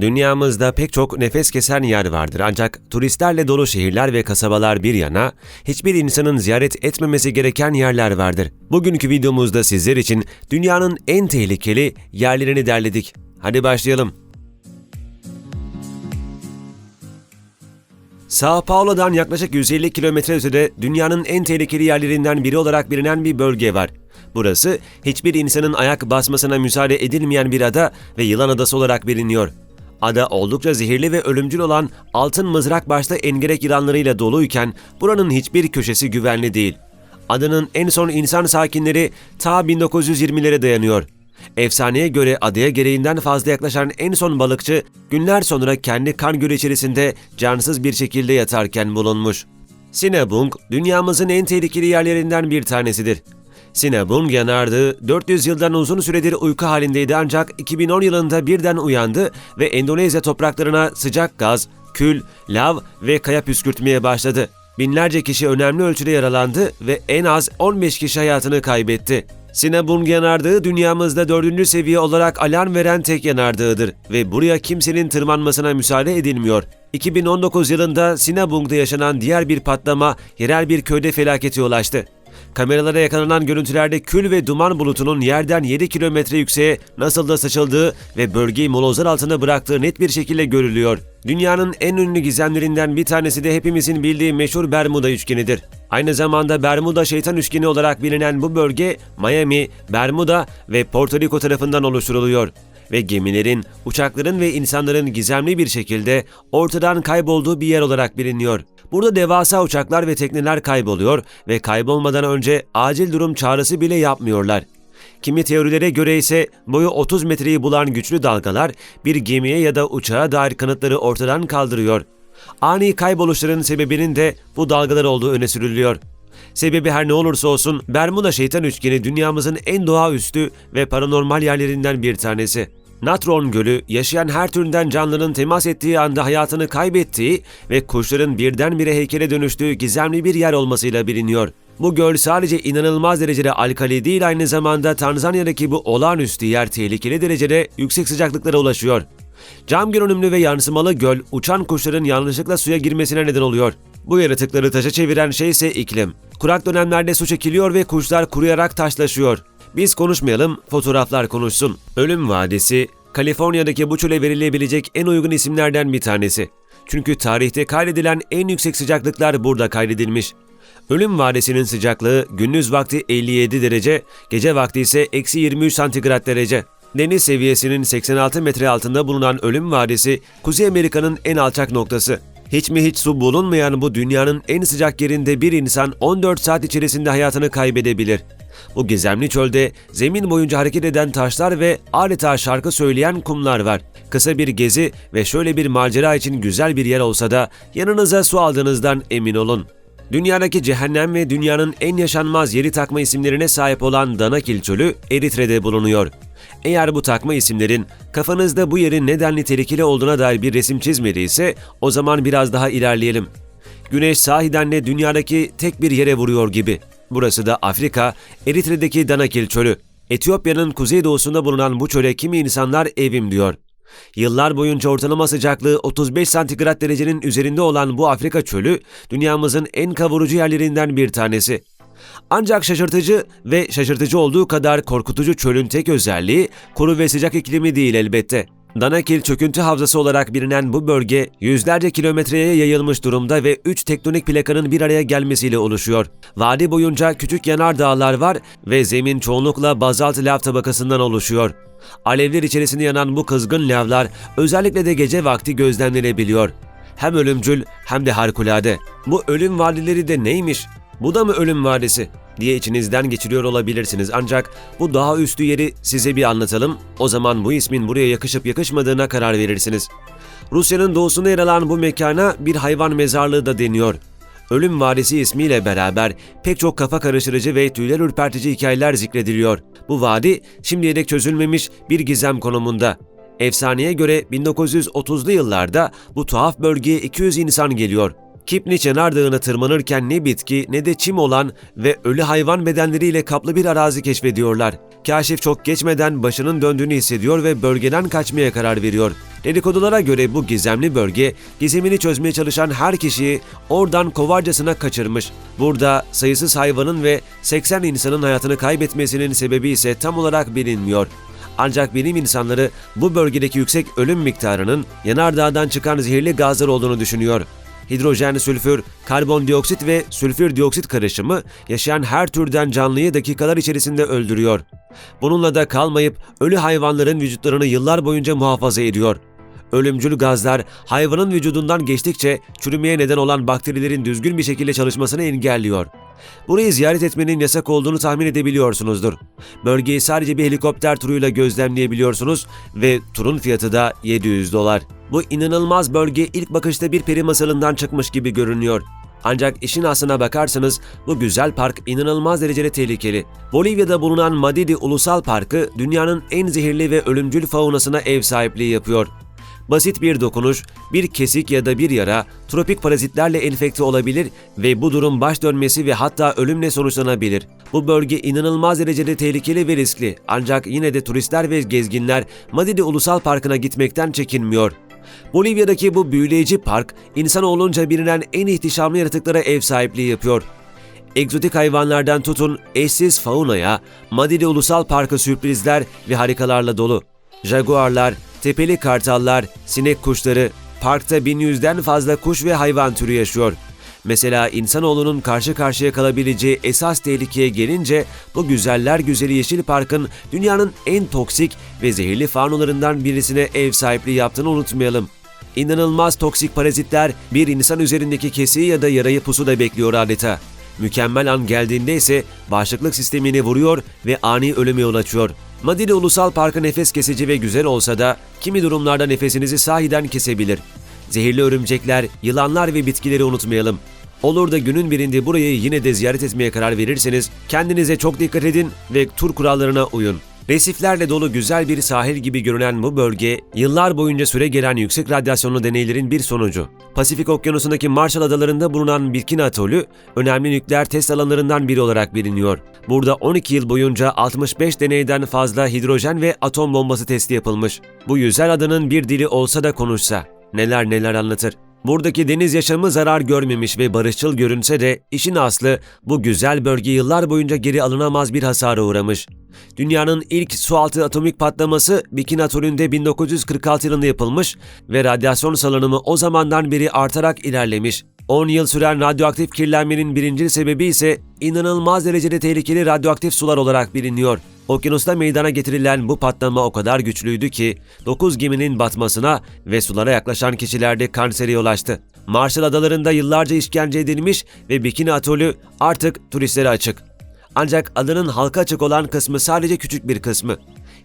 Dünyamızda pek çok nefes kesen yer vardır ancak turistlerle dolu şehirler ve kasabalar bir yana hiçbir insanın ziyaret etmemesi gereken yerler vardır. Bugünkü videomuzda sizler için dünyanın en tehlikeli yerlerini derledik. Hadi başlayalım. Sao Paulo'dan yaklaşık 150 kilometre ötede dünyanın en tehlikeli yerlerinden biri olarak bilinen bir bölge var. Burası hiçbir insanın ayak basmasına müsaade edilmeyen bir ada ve yılan adası olarak biliniyor. Ada oldukça zehirli ve ölümcül olan altın mızrak başta engerek yılanlarıyla doluyken buranın hiçbir köşesi güvenli değil. Adanın en son insan sakinleri ta 1920'lere dayanıyor. Efsaneye göre adaya gereğinden fazla yaklaşan en son balıkçı günler sonra kendi kan gölü içerisinde cansız bir şekilde yatarken bulunmuş. Sinabung, dünyamızın en tehlikeli yerlerinden bir tanesidir. Sinabung yanardı, 400 yıldan uzun süredir uyku halindeydi ancak 2010 yılında birden uyandı ve Endonezya topraklarına sıcak gaz, kül, lav ve kaya püskürtmeye başladı. Binlerce kişi önemli ölçüde yaralandı ve en az 15 kişi hayatını kaybetti. Sinabung yanardığı dünyamızda dördüncü seviye olarak alarm veren tek yanardağıdır ve buraya kimsenin tırmanmasına müsaade edilmiyor. 2019 yılında Sinabung'da yaşanan diğer bir patlama yerel bir köyde felakete yol açtı. Kameralara yakalanan görüntülerde kül ve duman bulutunun yerden 7 kilometre yükseğe nasıl da saçıldığı ve bölgeyi molozlar altında bıraktığı net bir şekilde görülüyor. Dünyanın en ünlü gizemlerinden bir tanesi de hepimizin bildiği meşhur Bermuda üçgenidir. Aynı zamanda Bermuda şeytan üçgeni olarak bilinen bu bölge Miami, Bermuda ve Porto Rico tarafından oluşturuluyor ve gemilerin, uçakların ve insanların gizemli bir şekilde ortadan kaybolduğu bir yer olarak biliniyor. Burada devasa uçaklar ve tekneler kayboluyor ve kaybolmadan önce acil durum çağrısı bile yapmıyorlar. Kimi teorilere göre ise boyu 30 metreyi bulan güçlü dalgalar bir gemiye ya da uçağa dair kanıtları ortadan kaldırıyor. Ani kayboluşların sebebinin de bu dalgalar olduğu öne sürülüyor. Sebebi her ne olursa olsun Bermuda Şeytan Üçgeni dünyamızın en doğaüstü ve paranormal yerlerinden bir tanesi. Natron Gölü, yaşayan her türden canlının temas ettiği anda hayatını kaybettiği ve kuşların birdenbire heykele dönüştüğü gizemli bir yer olmasıyla biliniyor. Bu göl sadece inanılmaz derecede alkali değil aynı zamanda Tanzanya'daki bu olağanüstü yer tehlikeli derecede yüksek sıcaklıklara ulaşıyor. Cam görünümlü ve yansımalı göl, uçan kuşların yanlışlıkla suya girmesine neden oluyor. Bu yaratıkları taşa çeviren şey ise iklim. Kurak dönemlerde su çekiliyor ve kuşlar kuruyarak taşlaşıyor. Biz konuşmayalım, fotoğraflar konuşsun. Ölüm Vadisi, Kaliforniya'daki bu çöle verilebilecek en uygun isimlerden bir tanesi. Çünkü tarihte kaydedilen en yüksek sıcaklıklar burada kaydedilmiş. Ölüm Vadisi'nin sıcaklığı gündüz vakti 57 derece, gece vakti ise eksi 23 santigrat derece. Deniz seviyesinin 86 metre altında bulunan Ölüm Vadisi, Kuzey Amerika'nın en alçak noktası. Hiç mi hiç su bulunmayan bu dünyanın en sıcak yerinde bir insan 14 saat içerisinde hayatını kaybedebilir. Bu gizemli çölde zemin boyunca hareket eden taşlar ve adeta şarkı söyleyen kumlar var. Kısa bir gezi ve şöyle bir macera için güzel bir yer olsa da yanınıza su aldığınızdan emin olun. Dünyadaki cehennem ve dünyanın en yaşanmaz yeri takma isimlerine sahip olan Danakil Çölü Eritre'de bulunuyor. Eğer bu takma isimlerin kafanızda bu yerin nedenli tehlikeli olduğuna dair bir resim çizmediyse o zaman biraz daha ilerleyelim. Güneş sahiden de dünyadaki tek bir yere vuruyor gibi. Burası da Afrika, Eritre'deki Danakil Çölü. Etiyopya'nın kuzeydoğusunda bulunan bu çöle kimi insanlar evim diyor. Yıllar boyunca ortalama sıcaklığı 35 santigrat derecenin üzerinde olan bu Afrika çölü dünyamızın en kavurucu yerlerinden bir tanesi. Ancak şaşırtıcı ve şaşırtıcı olduğu kadar korkutucu çölün tek özelliği kuru ve sıcak iklimi değil elbette. Danakil çöküntü havzası olarak bilinen bu bölge yüzlerce kilometreye yayılmış durumda ve 3 tektonik plakanın bir araya gelmesiyle oluşuyor. Vadi boyunca küçük yanar dağlar var ve zemin çoğunlukla bazalt lav tabakasından oluşuyor. Alevler içerisinde yanan bu kızgın lavlar özellikle de gece vakti gözlemlenebiliyor. Hem ölümcül hem de harikulade. Bu ölüm vadileri de neymiş? Bu da mı ölüm vadisi? diye içinizden geçiriyor olabilirsiniz ancak bu daha üstü yeri size bir anlatalım. O zaman bu ismin buraya yakışıp yakışmadığına karar verirsiniz. Rusya'nın doğusunda yer alan bu mekana bir hayvan mezarlığı da deniyor. Ölüm Vadisi ismiyle beraber pek çok kafa karıştırıcı ve tüyler ürpertici hikayeler zikrediliyor. Bu vadi şimdiye dek çözülmemiş bir gizem konumunda. Efsaneye göre 1930'lu yıllarda bu tuhaf bölgeye 200 insan geliyor. Kipniç Yanardağı'na tırmanırken ne bitki ne de çim olan ve ölü hayvan bedenleriyle kaplı bir arazi keşfediyorlar. Kaşif çok geçmeden başının döndüğünü hissediyor ve bölgeden kaçmaya karar veriyor. Dedikodulara göre bu gizemli bölge gizemini çözmeye çalışan her kişiyi oradan kovarcasına kaçırmış. Burada sayısız hayvanın ve 80 insanın hayatını kaybetmesinin sebebi ise tam olarak bilinmiyor. Ancak bilim insanları bu bölgedeki yüksek ölüm miktarının yanardağdan çıkan zehirli gazlar olduğunu düşünüyor. Hidrojen, sülfür, karbondioksit ve sülfür dioksit karışımı yaşayan her türden canlıyı dakikalar içerisinde öldürüyor. Bununla da kalmayıp ölü hayvanların vücutlarını yıllar boyunca muhafaza ediyor. Ölümcül gazlar hayvanın vücudundan geçtikçe çürümeye neden olan bakterilerin düzgün bir şekilde çalışmasını engelliyor. Burayı ziyaret etmenin yasak olduğunu tahmin edebiliyorsunuzdur. Bölgeyi sadece bir helikopter turuyla gözlemleyebiliyorsunuz ve turun fiyatı da 700 dolar. Bu inanılmaz bölge ilk bakışta bir peri masalından çıkmış gibi görünüyor. Ancak işin aslına bakarsanız bu güzel park inanılmaz derecede tehlikeli. Bolivya'da bulunan Madidi Ulusal Parkı dünyanın en zehirli ve ölümcül faunasına ev sahipliği yapıyor. Basit bir dokunuş, bir kesik ya da bir yara tropik parazitlerle enfekte olabilir ve bu durum baş dönmesi ve hatta ölümle sonuçlanabilir. Bu bölge inanılmaz derecede tehlikeli ve riskli ancak yine de turistler ve gezginler Madidi Ulusal Parkı'na gitmekten çekinmiyor. Bolivya'daki bu büyüleyici park, insanoğlunca bilinen en ihtişamlı yaratıklara ev sahipliği yapıyor. Egzotik hayvanlardan tutun eşsiz faunaya, Madidi Ulusal Parkı sürprizler ve harikalarla dolu. Jaguarlar, tepeli kartallar, sinek kuşları, parkta 1100'den fazla kuş ve hayvan türü yaşıyor. Mesela insanoğlunun karşı karşıya kalabileceği esas tehlikeye gelince bu güzeller güzeli Yeşil Park'ın dünyanın en toksik ve zehirli faunalarından birisine ev sahipliği yaptığını unutmayalım. İnanılmaz toksik parazitler bir insan üzerindeki kesiği ya da yarayı pusuda bekliyor adeta. Mükemmel an geldiğinde ise bağışıklık sistemini vuruyor ve ani ölüme yol açıyor. Madide Ulusal Parkı nefes kesici ve güzel olsa da kimi durumlarda nefesinizi sahiden kesebilir. Zehirli örümcekler, yılanlar ve bitkileri unutmayalım. Olur da günün birinde burayı yine de ziyaret etmeye karar verirseniz kendinize çok dikkat edin ve tur kurallarına uyun. Resiflerle dolu güzel bir sahil gibi görünen bu bölge, yıllar boyunca süre gelen yüksek radyasyonlu deneylerin bir sonucu. Pasifik Okyanusu'ndaki Marshall Adaları'nda bulunan Bikini Atolü, önemli nükleer test alanlarından biri olarak biliniyor. Burada 12 yıl boyunca 65 deneyden fazla hidrojen ve atom bombası testi yapılmış. Bu yüzer adanın bir dili olsa da konuşsa, neler neler anlatır. Buradaki deniz yaşamı zarar görmemiş ve barışçıl görünse de işin aslı bu güzel bölge yıllar boyunca geri alınamaz bir hasara uğramış. Dünyanın ilk sualtı atomik patlaması Bikini Atolü'nde 1946 yılında yapılmış ve radyasyon salınımı o zamandan beri artarak ilerlemiş. 10 yıl süren radyoaktif kirlenmenin birinci sebebi ise inanılmaz derecede tehlikeli radyoaktif sular olarak biliniyor. Okyanusta meydana getirilen bu patlama o kadar güçlüydü ki 9 geminin batmasına ve sulara yaklaşan kişilerde kansere yol açtı. Marshall Adaları'nda yıllarca işkence edilmiş ve Bikini Atolü artık turistlere açık. Ancak adanın halka açık olan kısmı sadece küçük bir kısmı.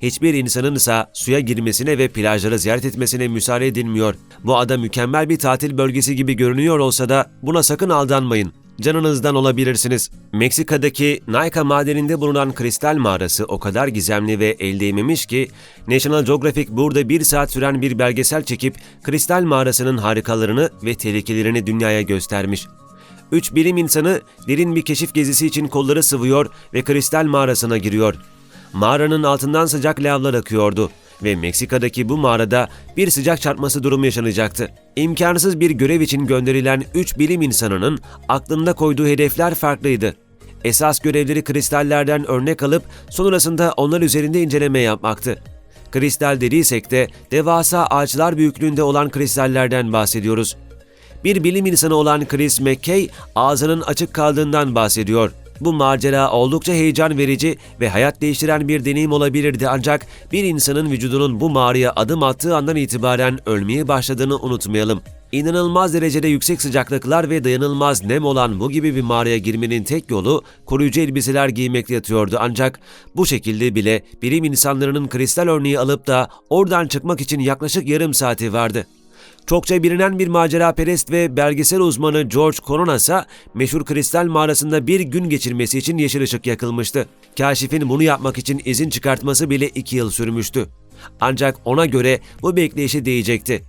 Hiçbir insanın ise suya girmesine ve plajları ziyaret etmesine müsaade edilmiyor. Bu ada mükemmel bir tatil bölgesi gibi görünüyor olsa da buna sakın aldanmayın canınızdan olabilirsiniz. Meksika'daki Nayka madeninde bulunan kristal mağarası o kadar gizemli ve el değmemiş ki National Geographic burada bir saat süren bir belgesel çekip kristal mağarasının harikalarını ve tehlikelerini dünyaya göstermiş. Üç bilim insanı derin bir keşif gezisi için kolları sıvıyor ve kristal mağarasına giriyor. Mağaranın altından sıcak lavlar akıyordu ve Meksika'daki bu mağarada bir sıcak çarpması durumu yaşanacaktı. İmkansız bir görev için gönderilen 3 bilim insanının aklında koyduğu hedefler farklıydı. Esas görevleri kristallerden örnek alıp sonrasında onlar üzerinde inceleme yapmaktı. Kristal dediysek de devasa ağaçlar büyüklüğünde olan kristallerden bahsediyoruz. Bir bilim insanı olan Chris McKay ağzının açık kaldığından bahsediyor. Bu macera oldukça heyecan verici ve hayat değiştiren bir deneyim olabilirdi ancak bir insanın vücudunun bu mağaraya adım attığı andan itibaren ölmeye başladığını unutmayalım. İnanılmaz derecede yüksek sıcaklıklar ve dayanılmaz nem olan bu gibi bir mağaraya girmenin tek yolu koruyucu elbiseler giymekle yatıyordu ancak bu şekilde bile bilim insanlarının kristal örneği alıp da oradan çıkmak için yaklaşık yarım saati vardı. Çokça bilinen bir macera perest ve belgesel uzmanı George Coronas'a meşhur kristal mağarasında bir gün geçirmesi için yeşil ışık yakılmıştı. Kaşifin bunu yapmak için izin çıkartması bile iki yıl sürmüştü. Ancak ona göre bu bekleyişi değecekti.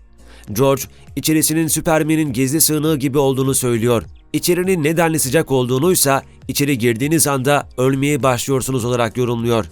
George, içerisinin Süpermen'in gizli sığınağı gibi olduğunu söylüyor. İçerinin nedenli sıcak olduğunu ise içeri girdiğiniz anda ölmeye başlıyorsunuz olarak yorumluyor.